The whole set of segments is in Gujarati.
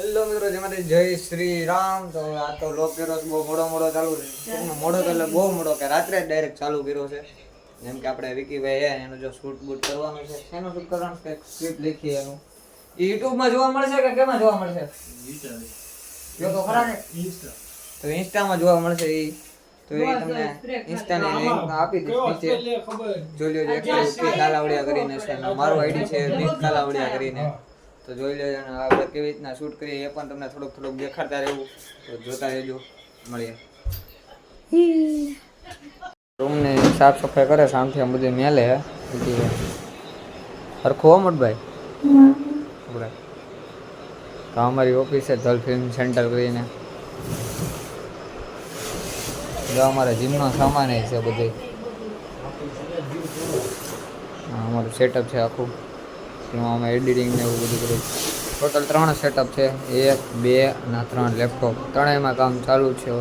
હેલો મિત્રો જેમાંથી જય શ્રી રામ. તો આ તો લોક કર્યો બહુ મોડો મોડો ચાલુ છે. મોડો એટલે બહુ મોડો કે રાત્રે જ ડાયરેક્ટ ચાલુ કર્યો છે. જેમ કે આપણે વિકીભાઈ હે એનું જો શૂટ બૂટ કરવાનું છે એનું શૂટ કરવાનું છે સ્ક્રિપ્ટ લખી એનું. એ યુટ્યુબમાં જોવા મળશે કે કેમાં જોવા મળશે? જો તો ખરા ને? તો ઇન્સ્ટામાં જોવા મળશે એ તો એ તમને ઇન્સ્ટાની લિંક આપી દીધી નીચે. જોઈ લ્યો જે કાલાવડિયા કરીને છે. મારું આઈડી છે કાલાવડિયા કરીને. તો જોઈ લેજો અને આપણે કેવી રીતના શૂટ કરીએ એ પણ તમને થોડુંક થોડુંક દેખાડતા રહેવું. તો જોતા રહેજો. મળીએ. રૂમની સાફ સફાઈ કરે સામથી આમ બધી મેલે. સરખો મોટભાઈ તો અમારી ઓફિસ છે ધલ ફિલ્મ સેન્ટર કરીને. જો અમારા જીમનો સામાન છે બધે. અમારું સેટઅપ છે આખું. એમાં અમે એડિટિંગ ને એવું બધું કર્યું ટોટલ ત્રણ સેટઅપ છે. એક, બે અને ત્રણ લેપટોપ ત્રણેયમાં કામ ચાલુ છે.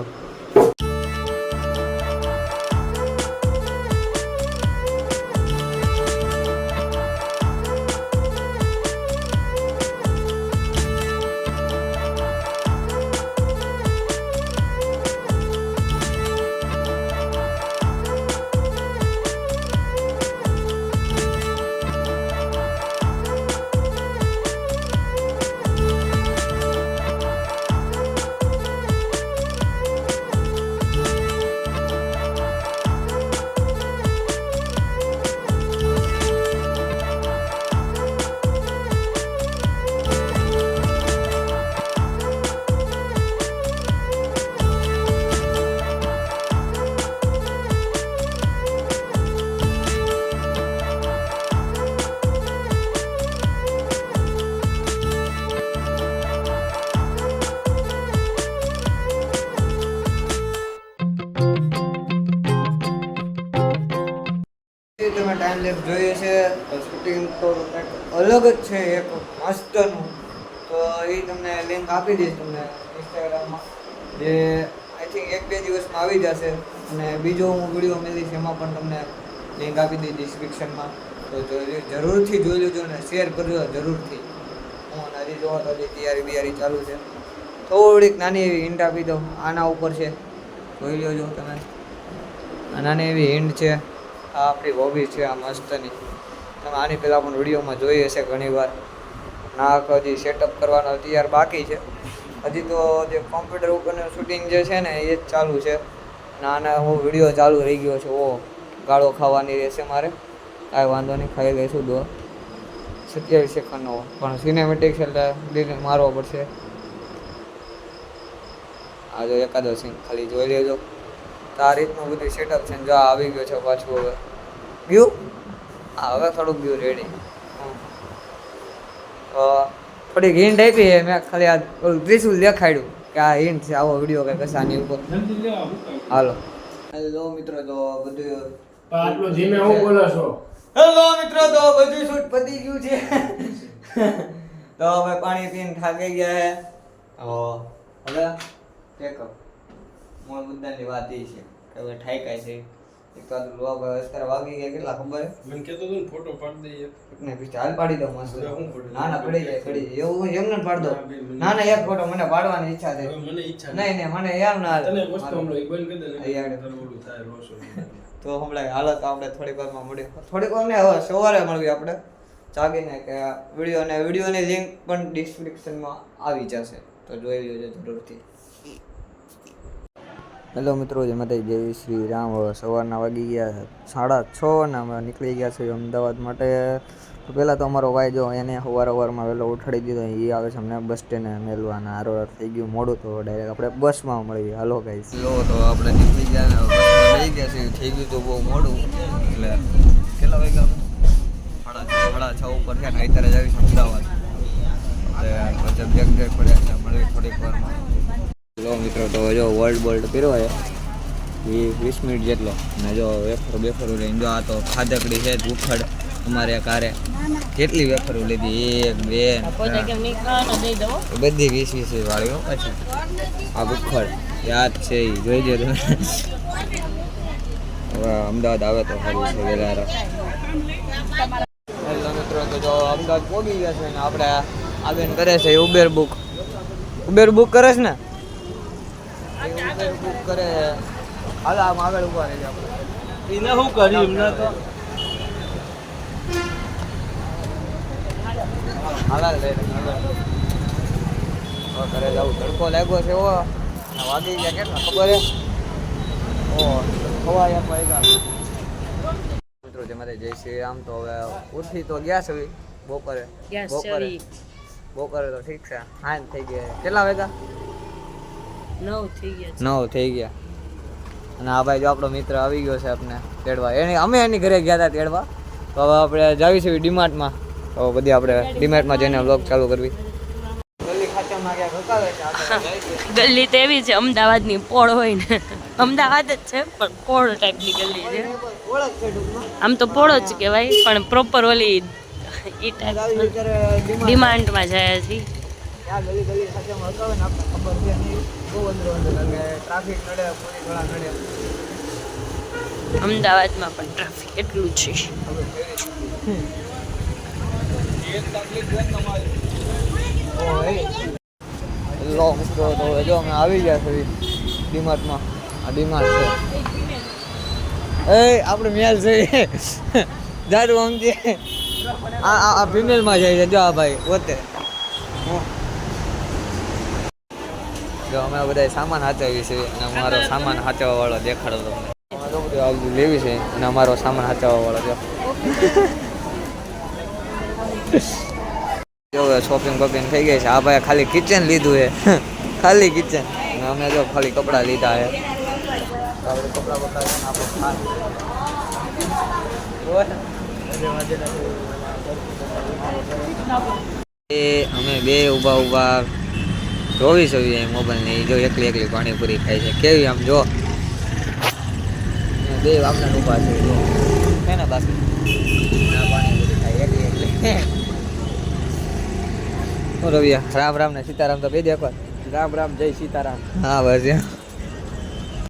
ટાઈમ લેપ જોઈએ છે શૂટિંગ તો કંઈક અલગ જ છે, એક મસ્તનું. તો એ તમને લિંક આપી દઈશ તમને ઇન્સ્ટાગ્રામમાં જે આઈ થિંક એક બે દિવસમાં આવી જશે. અને બીજો હું વીડિયો મેળવીશ એમાં પણ તમને લિંક આપી દઈશ ડિસ્ક્રિપ્શનમાં તો જોઈ જરૂરથી જોઈ લેજો અને શેર કરજો, જરૂરથી. હું હજી જોવા તો હજી તૈયારી બિયારી ચાલુ છે. થોડીક નાની એવી હિન્ટ આપી દો આના ઉપર છે. જોઈ લેજો તમે. નાની એવી હિન્ટ છે. આ આપણી હોબી છે, આ મસ્તની. તમે આની પહેલાં પણ વિડીયોમાં જોઈ હશે ઘણીવાર. નાક હજી સેટઅપ કરવાનો તૈયાર બાકી છે. હજી તો જે કોમ્પ્યુટર ઉપરનું શૂટિંગ જે છે ને, એ જ ચાલુ છે. નાના હું વીડિયો ચાલુ રહી ગયો છે ઓ ગાળો ખાવાની રહેશે મારે. કાંઈ વાંધો નહીં, ખાઈ લઈશું દો સત્યાવીસ સેકન્ડનો પણ સિનેમેટિક્સ એટલે મારવો પડશે. આ જો એકાદો સીન ખાલી જોઈ લેજો. તો આ રીતનું બધું સેટઅપ છે જો આવી ગયો છે પાછું હવે. ગયું હા હવે થોડુંક ગયું રેડી થોડીક હિન્ટ આપી મેં ખાલી આ ઓલું ત્રિશુલ દેખાડ્યું કે આ હિન્ટ છે આવો વીડિયો કંઈક કશાની ઉપર. હાલો. હેલો મિત્રો તો બધું આટલો ધીમે હું બોલો છો? હેલો મિત્રો તો બધું શૂટ પતી ગયું છે. તો હવે પાણી પીને થાકી ગયા હે હવે ટેકઅપ મૂળ મુદ્દાની વાત એ છે કે હવે ઠાઈકાય છે. એક તો લોગ અત્યારે વાગી ગયા કેટલા ખબર? મને કહેતો હતો ને ફોટો પાડી દઈએ. ને પછી હાલ પાડી દો મસ્ત? ના ના પડી જાય પડી જાય. એવું એમને જ પાડ દો ના, ના ના એક ફોટો મને પાડવાની ઈચ્છા છે. મને ઈચ્છા નહીં નહીં મને યાર ના તને વસ્તુ હમણાં એક બંધ કરી દે ને. ઓલું થાય રોશો તો હમણાં હાલત આપણે થોડીક વારમાં મળીએ થોડીક વાર ને હવે સવારે મળવી આપણે. જાગીને કે વીડિયો અને વિડીયોની લિંક પણ ડિસ્ક્રિપ્શનમાં આવી જશે. તો જોઈ લેજો જરૂરથી. હેલો મિત્રો જે માતા જય શ્રી રામ. સવારના વાગી ગયા સાડા છ ને અમે નીકળી ગયા છીએ અમદાવાદ માટે. તો પહેલાં તો અમારો ભાઈ જો એને સવાર અવારમાં વહેલો ઉઠાડી દીધો, એ આવે છે અમને બસ સ્ટેન્ડે મેલવાના હારો થઈ ગયું મોડું, તો ડાયરેક્ટ આપણે બસમાં મળીએ. હાલો ગાઈસ લો, તો આપણે નીકળી ગયા થઈ ગયા છે થઈ ગયું તો બહુ મોડું. એટલે કેટલા વાગ્યા સાડા સાડા છ ઉપર થયા ને, અત્યારે જ આવીશું અમદાવાદ. એટલે બેગ પડ્યા એટલે થોડીક વારમાં. મિત્રો તો જો વર્લ્ડ બોલ્ડ પીરો એ વીસ મિનિટ જેટલો. ને જો વેફર બેફરું લઈને જો આ તો ખાધકડી છે ઉખડ અમારે કારે કેટલી વેફરું લીધી એક બે બધી વીસ વીસ વાળી પછી. આ ઉખડ યાદ છે એ જોઈ જો તમે. હવે અમદાવાદ આવે તો સારું છે વેલારા હેલો મિત્રો તો જો અમદાવાદ પહોંચી ગયા છે ને આપણે આવીને કરે છે ઉબેર બુક ઉબેર બુક કરે છે ને? એ ઉબેર બુક કરે. હાલ આમ આગળ ઊભા રહી આપણે. એને શું કર્યું? એમને તો હાલ હાલ લે, ઘરે જવું. તડકો લાગ્યો છે એવો વાગી ગયા કેટલા? ખબર હે? ઓ ખવા એક વાગ્યા. મિત્રો તમારે જય શ્રી રામ તો હવે ઉઠી તો ગયા છે બપોરે. બપોરે. બપોરે તો ઠીક છે. હાન થઈ ગયા કેટલા વાગ્યા? નવ થઈ ગયા નવ થઈ ગયા. અને આ ભાઈ જો આપણો મિત્ર આવી ગયો છે આપણે તેડવા. એને અમે એની ઘરે ગયા હતા તેડવા. તો હવે આપણે જાવી છે ડીમાર્ટમાં. તો બધી આપણે ડીમાર્ટમાં જઈને વ્લોગ ચાલુ કરવી. ગલી ખાતામાં ગયા રોકાવે છે આપણે જઈશું. ગલી તો એવી છે અમદાવાદની પોળ હોય ને. અમદાવાદ જ છે પણ પોળ ટાઈપની ગલ્લી છે. આમ તો પોળ જ કહેવાય પણ પ્રોપર ઓલી ટાઈપ ડીમાર્ટ ડિમાન્ડમાં જાય છે બહુ અંદર અંદર ટ્રાફિક નડે પોલીસવાળા નડે. અમદાવાદમાં પણ ટ્રાફિક એટલું છે. લો મિત્રો તો જો અમે આવી ગયા છે ડીમાર્ટમાં. આ ડીમાર્ટ છે. એ આપણે મેલ છે. દારૂ સમજે આ આ આ ફિમેલમાં જાય છે. જો આ ભાઈ પોતે. જો અમે બધા સામાન હાચવીએ છીએ અને અમારો સામાન હાચવા વાળો દેખાડો તમને. લેવી છે અને અમારો સામાન હાચવા વાળો જો જો શોપિંગ બોપિંગ થઈ ગઈ છે. આ ભાઈ ખાલી કિચન લીધું છે. ખાલી કિચન અને અમે જો ખાલી કપડાં લીધા છે. આપણે કપડાં બપડા આપણે એ અમે બે ઊભા ઊભા જોવી જોઈએ મોબાઈલ ને જો એકલી એકલી પાણીપુરી ખાય છે. કેવી આમ જો. બે આમના ઊભા છે જો. છે ને બાકી? ના પાણીપુરી ખાય એકલી એકલી. રવિયા? રામ રામ ને સીતારામ તો બે દે એકવાર. રામ રામ જય સીતારામ. હા બસ.